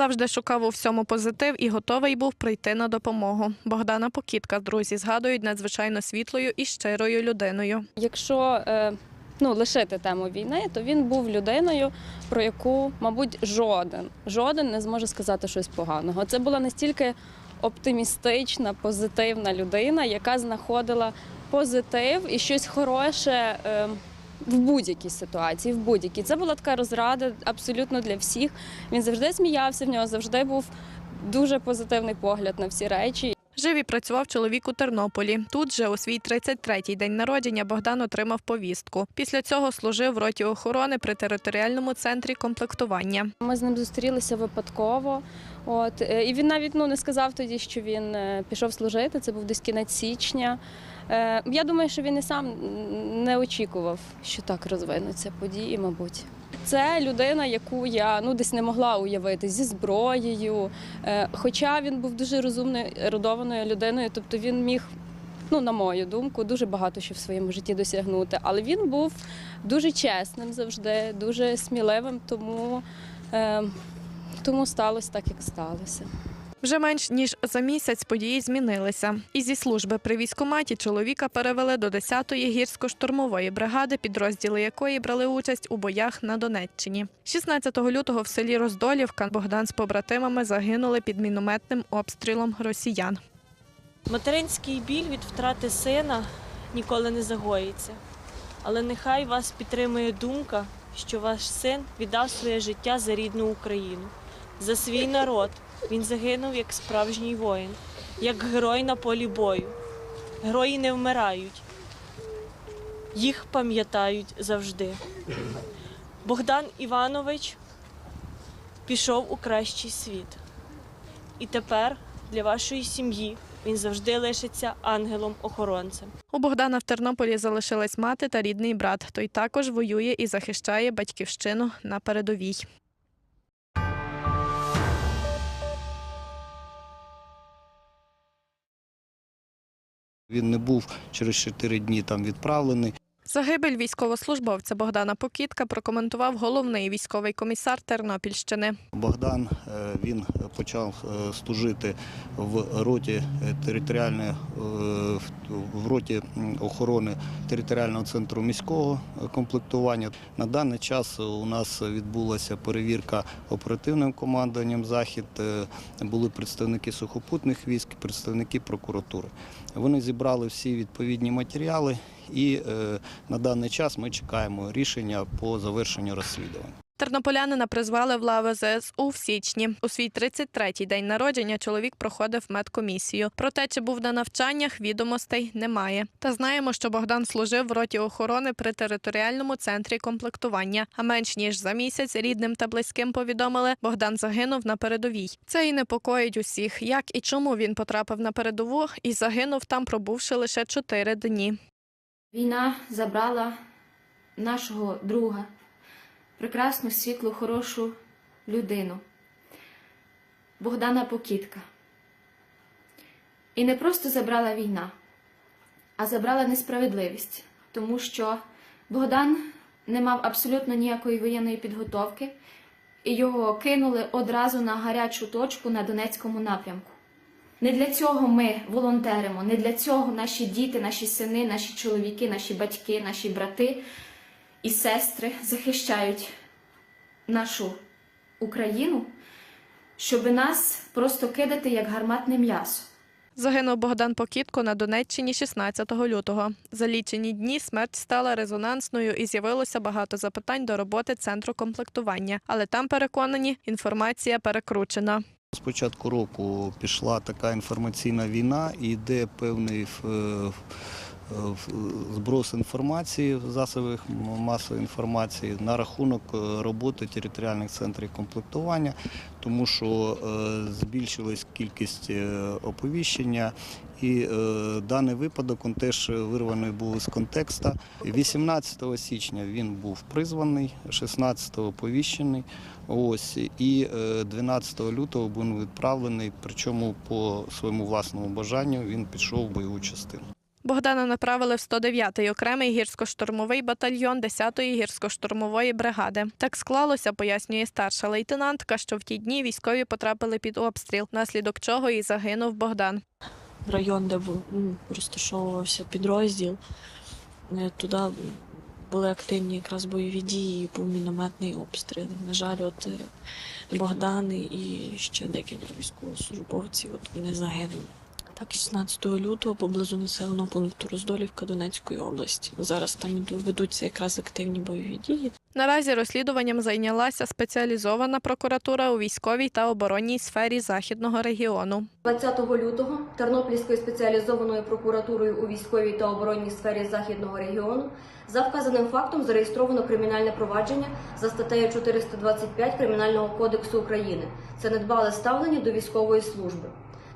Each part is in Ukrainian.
Завжди шукав у всьому позитив і готовий був прийти на допомогу. Богдана Покітка друзі згадують надзвичайно світлою і щирою людиною. Якщо е, ну, лишити тему війни, то він був людиною, про яку, мабуть, жоден, жоден не зможе сказати щось поганого. Це була настільки оптимістична, позитивна людина, яка знаходила позитив і щось хороше. В будь-якій ситуації, в будь-якій. Це була така розрада абсолютно для всіх. Він завжди сміявся, в нього завжди був дуже позитивний погляд на всі речі. Жив і працював чоловік у Тернополі. Тут же у свій 33-й день народження Богдан отримав повістку. Після цього служив в роті охорони при територіальному центрі комплектування. Ми з ним зустрілися випадково. От е, і він навіть ну не сказав тоді, що він е, пішов служити. Це був десь кінець січня. Е, Я думаю, що він і сам не очікував, що так розвинуться події, мабуть. Це людина, яку я ну десь не могла уявити зі зброєю. Е, Хоча він був дуже розумною, ерудованою людиною, тобто він міг. Ну, на мою думку, дуже багато що в своєму житті досягнути. Але він був дуже чесним завжди, дуже сміливим, тому, е, тому сталося так, як сталося. Вже менш ніж за місяць події змінилися. І зі служби при військкоматі чоловіка перевели до 10-ї гірсько-штурмової бригади, підрозділи якої брали участь у боях на Донеччині. 16 лютого в селі Роздолівка Богдан з побратимами загинули під мінометним обстрілом росіян. Материнський біль від втрати сина ніколи не загоїться. Але нехай вас підтримує думка, що ваш син віддав своє життя за рідну Україну, за свій народ. Він загинув як справжній воїн, як герой на полі бою. Герої не вмирають, їх пам'ятають завжди. Богдан Іванович пішов у кращий світ. І тепер для вашої сім'ї він завжди лишиться ангелом-охоронцем. У Богдана в Тернополі залишилась мати та рідний брат. Той також воює і захищає батьківщину на передовій. Він не був через 4 дні там відправлений. Загибель військовослужбовця Богдана Покітка прокоментував головний військовий комісар Тернопільщини. Богдан е, він почав е, служити в роті територіальної в- в роті охорони територіального центру міського е, комплектування. На даний час у нас відбулася перевірка оперативним командуванням захід. Е, Були представники сухопутних військ, представники прокуратури. Вони зібрали всі відповідні матеріали, і е, на даний час ми чекаємо рішення по завершенню розслідування. Тернополянина призвали в лави ЗСУ в січні. У свій 33-й день народження чоловік проходив медкомісію. Про те, чи був на навчаннях, відомостей немає. Та знаємо, що Богдан служив в роті охорони при територіальному центрі комплектування. А менш ніж за місяць рідним та близьким повідомили, Богдан загинув на передовій. Це і непокоїть усіх, як і чому він потрапив на передову і загинув там, пробувши лише чотири дні. Війна забрала нашого друга, прекрасну, світлу, хорошу людину Богдана Покітка. І не просто забрала війна, а забрала несправедливість, тому що Богдан не мав абсолютно ніякої воєнної підготовки, і його кинули одразу на гарячу точку на Донецькому напрямку. Не для цього ми волонтеримо, не для цього наші діти, наші сини, наші чоловіки, наші батьки, наші брати і сестри захищають нашу Україну, щоб нас просто кидати як гарматне м'ясо. Загинув Богдан Покітко на Донеччині 16 лютого. За лічені дні смерть стала резонансною і з'явилося багато запитань до роботи центру комплектування. Але там переконані, інформація перекручена. З початку року пішла така інформаційна війна і йде певний е, зброс інформації в засобах масової інформації на рахунок е, роботи територіальних центрів комплектування, тому що е, збільшилась кількість е, оповіщення. І е, даний випадок він теж вирваний був з контекста. 18 січня він був призваний, 16-го оповіщений. Ось і е, 12 лютого був відправлений. Причому по своєму власному бажанню він пішов в бойову частину. Богдана направили в 109-й окремий гірсько-штурмовий батальйон 10-ї гірсько-штурмової бригади. Так склалося, пояснює старша лейтенантка, що в ті дні військові потрапили під обстріл, внаслідок чого і загинув Богдан. район, де ну, розташовувався підрозділ. Е, Туди були активні якраз бойові дії, був мінометний обстріл. На жаль, от е, Богдан і ще декілька військовослужбовців от вони загинули. Так, 16 лютого поблизу населеного пункту Роздолівка Донецької області. Зараз там ведуться якраз активні бойові дії. Наразі розслідуванням зайнялася спеціалізована прокуратура у військовій та оборонній сфері західного регіону. 20 лютого Тернопільською спеціалізованою прокуратурою у військовій та оборонній сфері західного регіону за вказаним фактом зареєстровано кримінальне провадження за статтею 425 Кримінального кодексу України. Це недбале ставлення до військової служби.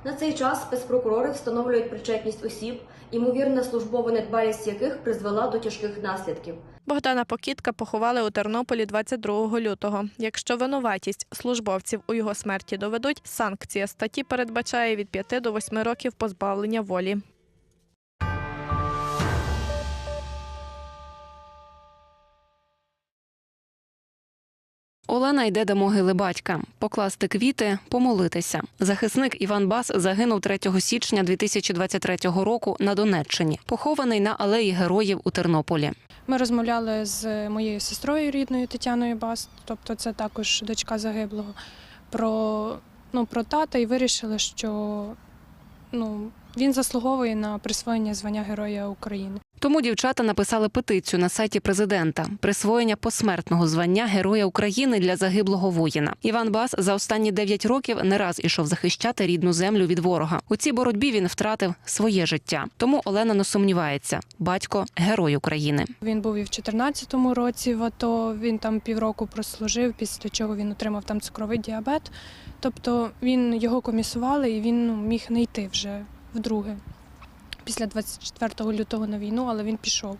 На цей час спецпрокурори встановлюють причетність осіб, імовірна службова недбалість яких призвела до тяжких наслідків. Богдана Покітка поховали у Тернополі 22 лютого. Якщо винуватість службовців у його смерті доведуть, санкція статті передбачає від 5 до 8 років позбавлення волі. Олена йде до могили батька, покласти квіти, помолитися. Захисник Іван Бас загинув 3 січня 2023 року на Донеччині, похований на алеї героїв у Тернополі. Ми розмовляли з моєю сестрою рідною Тетяною Бас, тобто це також дочка загиблого, про, ну, про тата і вирішили, що ну, він заслуговує на присвоєння звання Героя України. Тому дівчата написали петицію на сайті президента присвоєння посмертного звання Героя України для загиблого воїна. Іван Бас за останні 9 років не раз ішов захищати рідну землю від ворога. У цій боротьбі він втратив своє життя. Тому Олена не сумнівається: батько герой України. Він був і в 2014 році в АТО, він там півроку прослужив, після чого він отримав там цукровий діабет. Тобто він його комісували і він ну, міг не йти вже вдруге. Після 24 лютого на війну, але він пішов.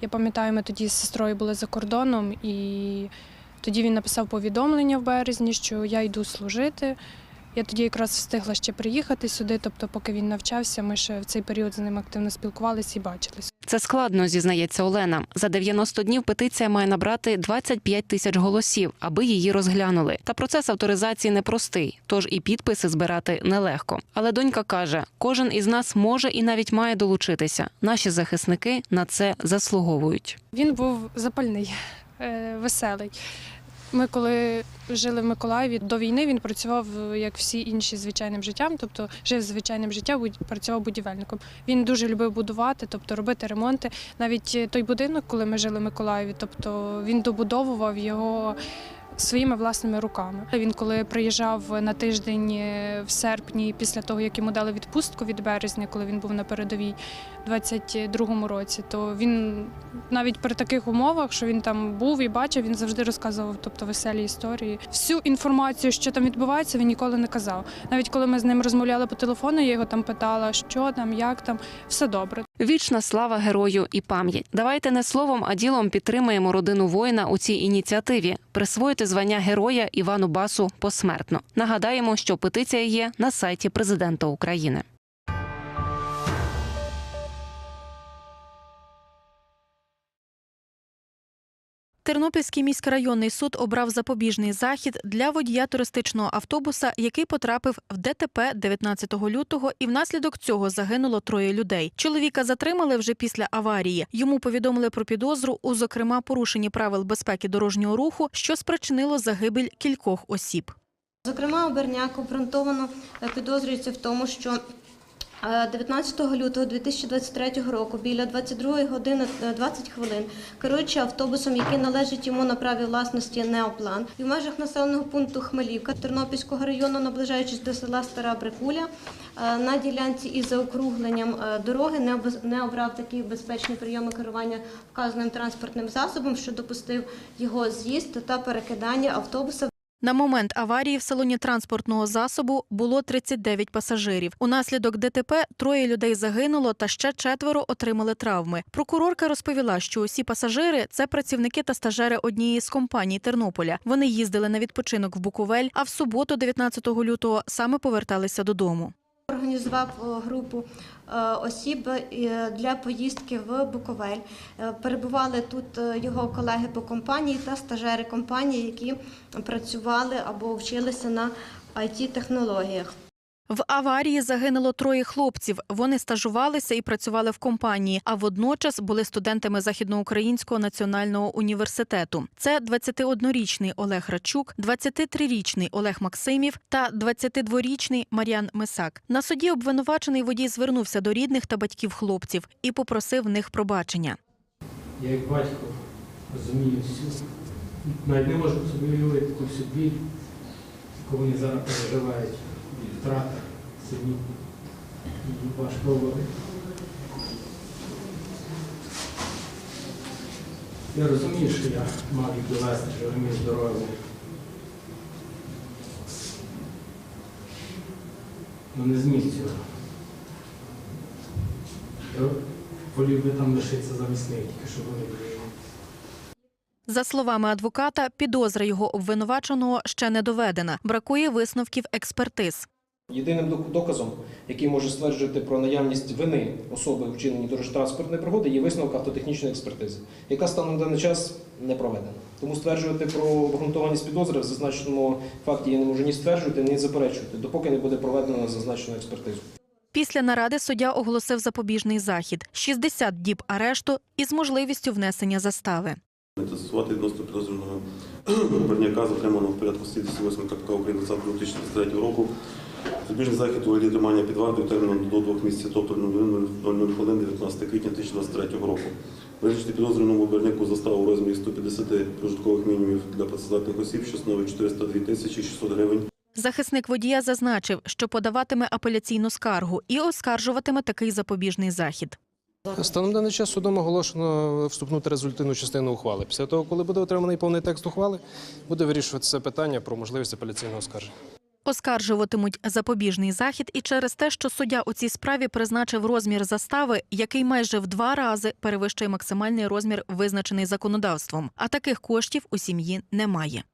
Я пам'ятаю, ми тоді з сестрою були за кордоном, і тоді він написав повідомлення в березні, що я йду служити. Я тоді якраз встигла ще приїхати сюди, тобто, поки він навчався, ми ще в цей період з ним активно спілкувалися і бачились. Це складно, зізнається Олена. За 90 днів петиція має набрати 25 тисяч голосів, аби її розглянули. Та процес авторизації непростий, тож і підписи збирати нелегко. Але донька каже: кожен із нас може і навіть має долучитися. Наші захисники на це заслуговують. Він був запальний, е, веселий. Ми коли жили в Миколаєві до війни, він працював е, як всі інші звичайним життям, тобто жив звичайним життям, працював будівельником. Він дуже любив будувати, тобто робити ремонти. Навіть е, той будинок, коли ми жили в Миколаєві, тобто він добудовував його своїми власними руками. Він коли приїжджав на тиждень е, в серпні, після того як йому дали відпустку від березня, коли він був на передовій у 22-му році, то він навіть при таких умовах, що він там був і бачив, він завжди розказував, тобто веселі історії. Всю інформацію, що там відбувається, він ніколи не казав. Навіть коли ми з ним розмовляли по телефону, я його там питала, що там, як там, все добре. Вічна слава герою і пам'ять. Давайте не словом, а ділом підтримаємо родину воїна у цій ініціативі. Присвоїти звання героя Івану Басу посмертно. Нагадаємо, що петиція є на сайті президента України. Тернопільський міськрайонний суд обрав запобіжний захід для водія туристичного автобуса, який потрапив в ДТП 19 лютого, і внаслідок цього загинуло троє людей. Чоловіка затримали вже після аварії. Йому повідомили про підозру у зокрема порушенні правил безпеки дорожнього руху, що спричинило загибель кількох осіб. Зокрема, Оберняк обґрунтовано е, підозрюється в тому, що 19 лютого 2023 року біля 22 години е, 20 хвилин, керуючи автобусом, який належить йому на праві власності Неоплан, і в межах населеного пункту Хмелівка Тернопільського району, наближаючись до села Стара Брикуля, е, на ділянці із заокругленням е, дороги не обрав такі безпечні прийоми керування вказаним транспортним засобом, що допустив його з'їзд та перекидання автобуса На момент аварії в салоні транспортного засобу було 39 пасажирів. Унаслідок ДТП троє людей загинуло та ще четверо отримали травми. Прокурорка розповіла, що усі пасажири це працівники та стажери однієї з компаній Тернополя. Вони їздили на відпочинок в Буковель, а в суботу, 19 лютого, саме поверталися додому. Організував е, групу е, осіб е, для поїздки в Буковель. Перебували тут його колеги по компанії та стажери компанії, які працювали або вчилися на it технологіях В аварії загинуло троє хлопців. Вони стажувалися і працювали в компанії, а водночас були студентами Західноукраїнського національного університету. Це 21-річний Олег Рачук, 23-річний Олег Максимів та 22-річний Мар'ян Мисак. На суді обвинувачений водій звернувся до рідних та батьків хлопців і попросив в них пробачення. Я як батько розумію всю, навіть не можу собі уявити всю біль, яку вони зараз переживають втрата синів. І важко. Я розумію, що я мав їх довести живими здоровими. Ну не зміг цього. Я волів би там лишитися замість тільки щоб вони були. За словами адвоката, підозра його обвинуваченого ще не доведена. Бракує висновків експертиз. Єдиним доказом, який може стверджувати про наявність вини особи у вчиненні дорожньо-транспортної пригоди, є висновок автотехнічної експертизи, яка станом на даний час не проведена. Тому стверджувати про обґрунтованість підозри в зазначеному факті я не можу ні стверджувати, ні заперечувати, допоки не буде проведено зазначену експертизу. Після наради суддя оголосив запобіжний захід – 60 діб арешту із можливістю внесення застави. Застосувати відносно підозрюваного Берняка, затриманого в порядку статті 208 КПК України 2023 року. Збіжний захід у вигляді тримання під вартою терміном до двох місяців, тобто 00 хвилин 19 квітня 2023 року. Визначити підозрюваному Берняку заставу у розмірі 150 прожиткових мінімумів для працездатних осіб, що становить 402 тисячі 600 гривень. Захисник водія зазначив, що подаватиме апеляційну скаргу і оскаржуватиме такий запобіжний захід. Станом даний час судом оголошено вступну та результативну частину ухвали. Після того, коли буде отриманий повний текст ухвали, буде вирішуватися питання про можливість апеляційного скарження. Оскаржуватимуть запобіжний захід і через те, що суддя у цій справі призначив розмір застави, який майже в два рази перевищує максимальний розмір, визначений законодавством. А таких коштів у сім'ї немає.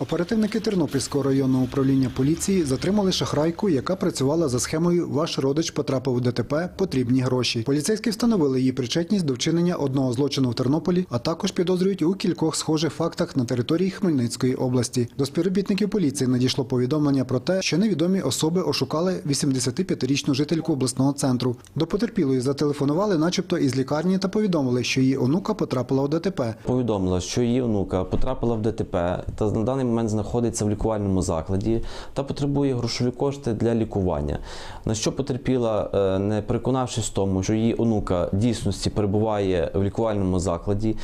Оперативники Тернопільського районного управління поліції затримали шахрайку, яка працювала за схемою Ваш родич потрапив у ДТП. Потрібні гроші. Поліцейські встановили її причетність до вчинення одного злочину в Тернополі, а також підозрюють у кількох схожих фактах на території Хмельницької області. До співробітників поліції надійшло повідомлення про те, що невідомі особи ошукали 85-річну жительку обласного центру. До потерпілої зателефонували, начебто, із лікарні, та повідомили, що її онука потрапила у ДТП. Повідомила, що її онука потрапила в ДТП та на даний момент знаходиться в лікувальному закладі та потребує грошові кошти для лікування. На що потерпіла, е, не переконавшись в тому, що її онука дійсності перебуває в лікувальному закладі,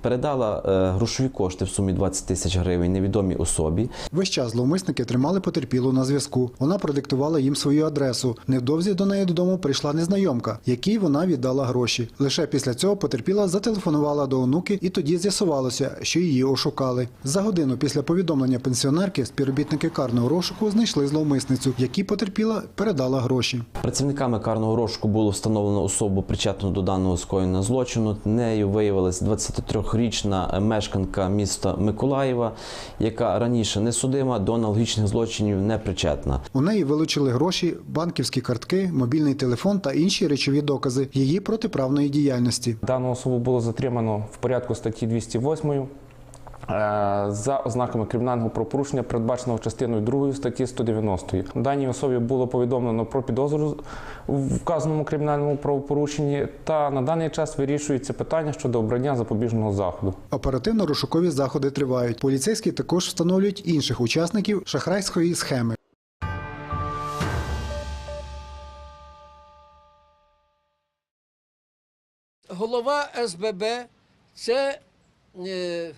передала е, грошові кошти в сумі 20 тисяч гривень невідомій особі. Весь час зловмисники тримали потерпілу на зв'язку. Вона продиктувала їм свою адресу. Невдовзі до неї додому прийшла незнайомка, якій вона віддала гроші. Лише після цього потерпіла зателефонувала до онуки, і тоді з'ясувалося, що її ошукали. За годину після повідомлення пенсіонерки співробітники карного розшуку знайшли зловмисницю, якій потерпіла передала гроші. Працівниками карного розшуку було встановлено особу причетну до даного скоєння злочину. Нею виявилась 23-річна мешканка міста Миколаєва, яка раніше не судима до аналогічних злочинів не причетна. У неї вилучили гроші, банківські картки, мобільний телефон та інші речові докази її протиправної діяльності. Дану особу було затримано в порядку статті 208 е, за ознаками кримінального правопорушення, передбаченого частиною 2 статті 190. Даній особі було повідомлено про підозру в вказаному кримінальному правопорушенні, та на даний час вирішується питання щодо обрання запобіжного заходу. Оперативно-розшукові заходи тривають. Поліцейські також встановлюють інших учасників шахрайської схеми. голова СББ це е,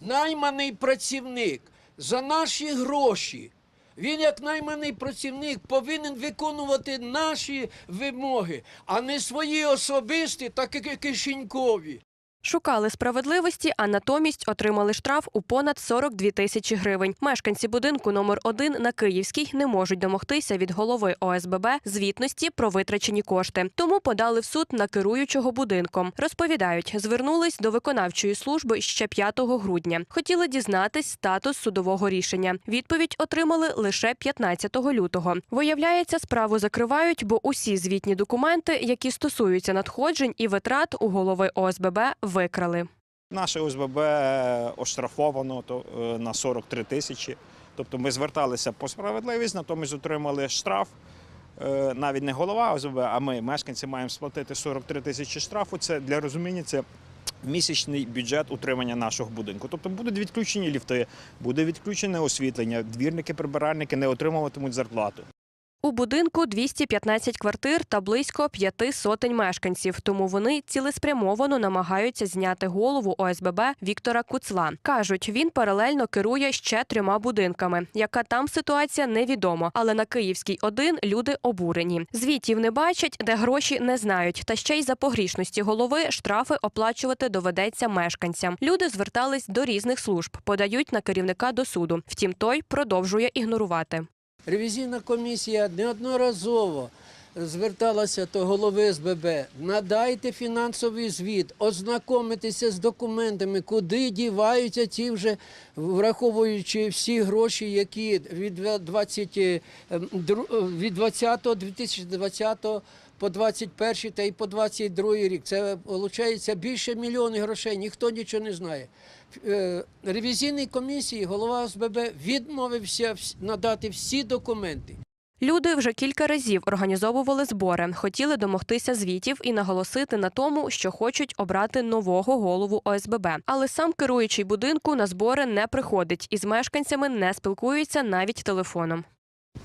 найманий працівник за наші гроші. Він, як найманий працівник, повинен виконувати наші вимоги, а не свої особисті так і кишенькові. Шукали справедливості, а натомість отримали штраф у понад 42 тисячі гривень. Мешканці будинку номер 1 на Київській не можуть домогтися від голови ОСББ звітності про витрачені кошти. Тому подали в суд на керуючого будинком. Розповідають, звернулись до виконавчої служби ще 5 грудня. Хотіли дізнатись статус судового рішення. Відповідь отримали лише 15 лютого. Виявляється, справу закривають, бо усі звітні документи, які стосуються надходжень і витрат у голови ОСББ, викрали. Наше ОСББ оштрафовано то, е, на 43 тисячі. Тобто ми зверталися по справедливість, натомість отримали штраф. Е, Навіть не голова ОСББ, а ми, мешканці, маємо сплатити 43 тисячі штрафу. Це для розуміння, це місячний бюджет утримання нашого будинку. Тобто будуть відключені ліфти, буде відключене освітлення, двірники, прибиральники не отримуватимуть зарплату. У будинку 215 квартир та близько п'яти сотень мешканців. Тому вони цілеспрямовано намагаються зняти голову ОСББ Віктора Куцла. кажуть, він паралельно керує ще трьома будинками. Яка там ситуація, невідомо. Але на Київській 1 люди обурені. Звітів не бачать, де гроші не знають. Та ще й за погрішності голови штрафи оплачувати доведеться мешканцям. Люди звертались до різних служб, подають на керівника до суду. Втім, той продовжує ігнорувати. Ревізійна комісія неодноразово зверталася до голови СББ. Надайте фінансовий звіт, ознакомитися з документами, куди діваються ті вже, враховуючи всі гроші, які від 20, е, дру- від 20 2020 по 21 та й по 22 рік. Це виходить більше мільйонів грошей, ніхто нічого не знає. Е, Ревізійній комісії голова ОСББ відмовився надати всі документи. Люди вже кілька разів організовували збори, хотіли домогтися звітів і наголосити на тому, що хочуть обрати нового голову ОСББ. Але сам керуючий будинку на збори не приходить і з мешканцями не спілкується навіть телефоном.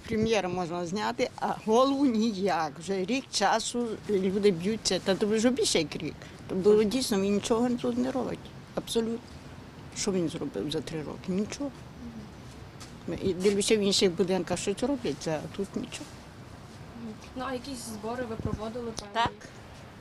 Прем'єра можна зняти, а голову ніяк. Вже рік часу люди б'ються, та то вже більше як рік. Тобто дійсно він нічого тут не робить. Абсолютно. Що він зробив за три роки? Нічого. І дивлюся в інших будинках щось роблять, а тут нічого. Ну а якісь збори ви проводили? Так.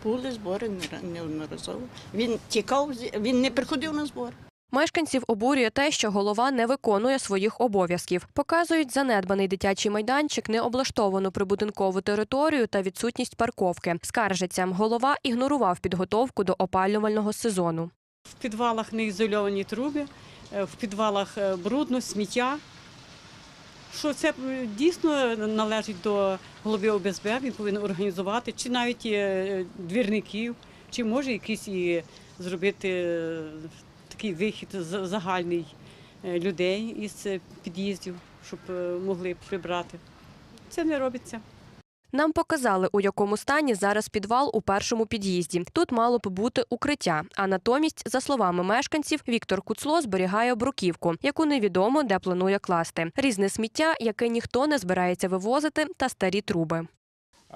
Були збори неодноразово. Він тікав, він не приходив на збори. Мешканців обурює те, що голова не виконує своїх обов'язків. Показують занедбаний дитячий майданчик, необлаштовану прибудинкову територію та відсутність парковки. Скаржаться, голова ігнорував підготовку до опалювального сезону. В підвалах не ізольовані труби, е, в підвалах е, брудно, сміття. Що це е, дійсно належить до голови ОБСБ, він повинен організувати, чи навіть двірників, чи може якийсь і зробити такий вихід загальний е, людей із е, під'їздів, щоб е, могли прибрати. Це не робиться. Нам показали, у якому стані зараз підвал у першому під'їзді. Тут мало б бути укриття. А натомість, за словами мешканців, Віктор Куцло зберігає бруківку, яку невідомо де планує класти. Різне сміття, яке ніхто не збирається вивозити, та старі труби.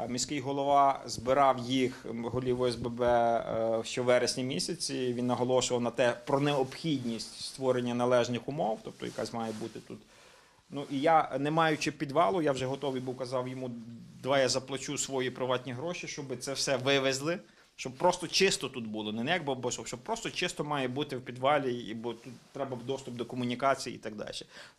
Міський голова збирав їх голів ОСББ е, ще в вересні місяці. Він наголошував на те про необхідність створення належних умов, тобто якась має бути тут. Ну і я, не маючи підвалу, я вже готовий був казав йому, давай я заплачу свої приватні гроші, щоб це все вивезли, щоб просто чисто тут було. Не як бо щоб, щоб просто чисто має бути в підвалі, і бо тут треба доступ до комунікації і так далі.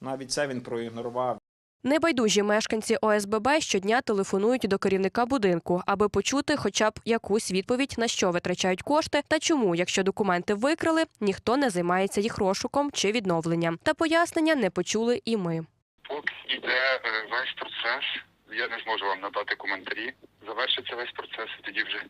Навіть це він проігнорував. Небайдужі мешканці ОСББ щодня телефонують до керівника будинку, аби почути хоча б якусь відповідь, на що витрачають кошти та чому, якщо документи викрали, ніхто не займається їх розшуком чи відновленням. Та пояснення не почули і ми. Поки йде е, весь процес, я не зможу вам надати коментарі. Завершиться весь процес, і тоді вже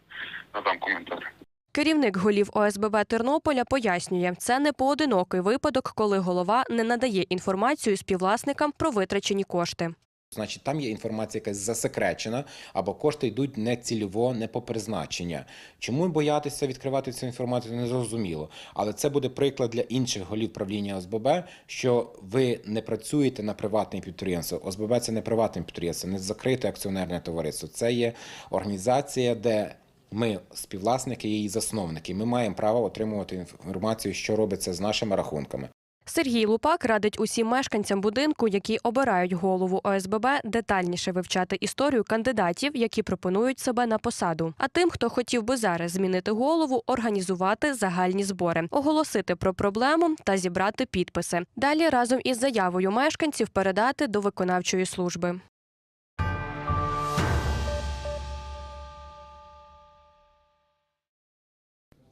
надам коментар. Керівник голів ОСББ Тернополя пояснює, це не поодинокий випадок, коли голова не надає інформацію співвласникам про витрачені кошти. Значить, там є інформація якась засекречена, або кошти йдуть не цільово, не по призначення. Чому боятися відкривати цю інформацію, не зрозуміло. Але це буде приклад для інших голів правління ОСББ, що ви не працюєте на приватне підприємство. ОСББ це не приватне підприємство, не закрите акціонерне товариство. Це є організація, де ми співвласники, її засновники. Ми маємо право отримувати інформацію, що робиться з нашими рахунками. Сергій Лупак радить усім мешканцям будинку, які обирають голову ОСББ, детальніше вивчати історію кандидатів, які пропонують себе на посаду. А тим, хто хотів би зараз змінити голову, організувати загальні збори, оголосити про проблему та зібрати підписи. Далі разом із заявою мешканців передати до виконавчої служби.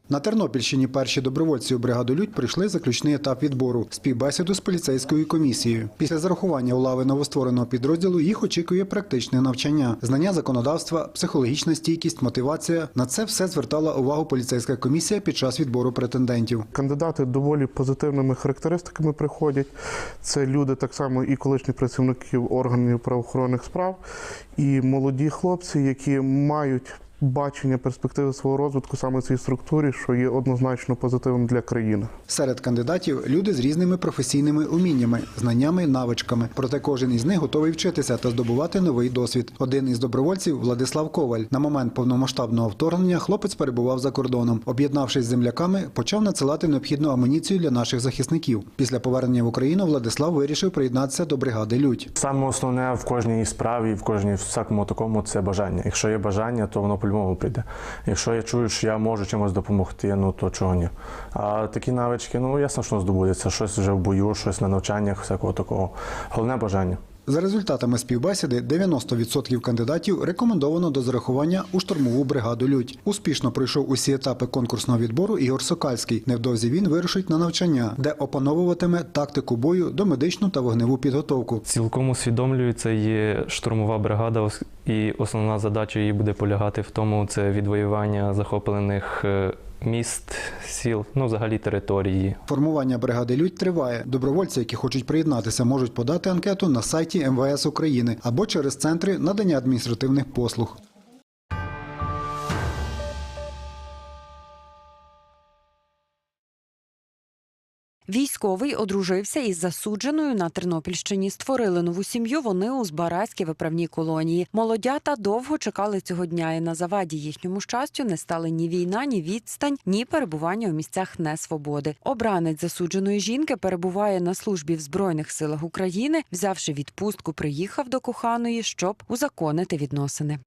На Тернопільщині перші добровольці у бригаду Людь пройшли заключний етап відбору співбесіду з поліцейською комісією. Після зарахування у лави новоствореного підрозділу їх очікує практичне навчання, знання законодавства, психологічна стійкість, мотивація. На це все звертала увагу поліцейська комісія під час відбору претендентів. Кандидати доволі позитивними характеристиками приходять. Це люди так само і колишні працівників органів правоохоронних справ, і молоді хлопці, які мають бачення перспективи свого розвитку саме в цій структурі, що є однозначно позитивним для країни. Серед кандидатів люди з різними професійними уміннями, знаннями, навичками. Проте кожен із них готовий вчитися та здобувати новий досвід. Один із добровольців Владислав Коваль. На момент повномасштабного вторгнення хлопець перебував за кордоном. Об'єднавшись з земляками, почав надсилати необхідну амуніцію для наших захисників. Після повернення в Україну Владислав вирішив приєднатися до бригади Людь. Саме основне в кожній справі, в кожній всякому такому це бажання. Якщо є бажання, то воно по-любому прийде. Якщо я чую, що я можу чимось допомогти, ну то чого ні. А такі навички, ну ясно, що здобудеться. Щось вже в бою, щось на навчаннях, всякого такого. Головне бажання. За результатами співбесіди 90% кандидатів рекомендовано до зарахування у штурмову бригаду Людь. Успішно пройшов усі етапи конкурсного відбору Ігор Сокальський. Невдовзі він вирушить на навчання, де опановуватиме тактику бою, домедичну та вогневу підготовку. Цілком усвідомлюю, це є штурмова бригада, і основна задача її буде полягати в тому, це відвоювання захоплених е, міст, сіл, ну взагалі території. Формування бригади Людь триває. Добровольці, які хочуть приєднатися, можуть подати анкету на сайті МВС України або через центри надання адміністративних послуг. Військовий одружився із засудженою на Тернопільщині. Створили нову сім'ю. Вони у Збаразькій виправній колонії. Молодята довго чекали цього дня, і на заваді їхньому щастю не стали ні війна, ні відстань, ні перебування у місцях несвободи. Обранець засудженої жінки перебуває на службі в збройних силах України. Взявши відпустку, приїхав до коханої, щоб узаконити відносини.